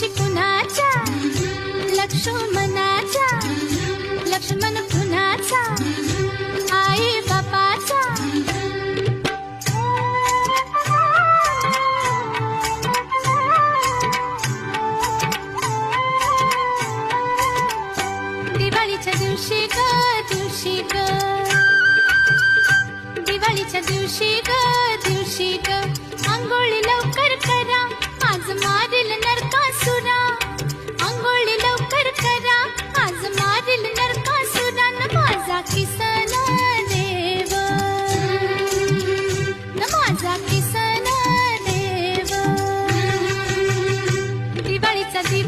आकाश कुणाचा? लक्ष्मणाचा? लक्ष्मण कुणाचा? आई बापाचा? दिवाळीच्या दिवशी ग दिवशी ग. दिवाळीच्या दिवशी ग. si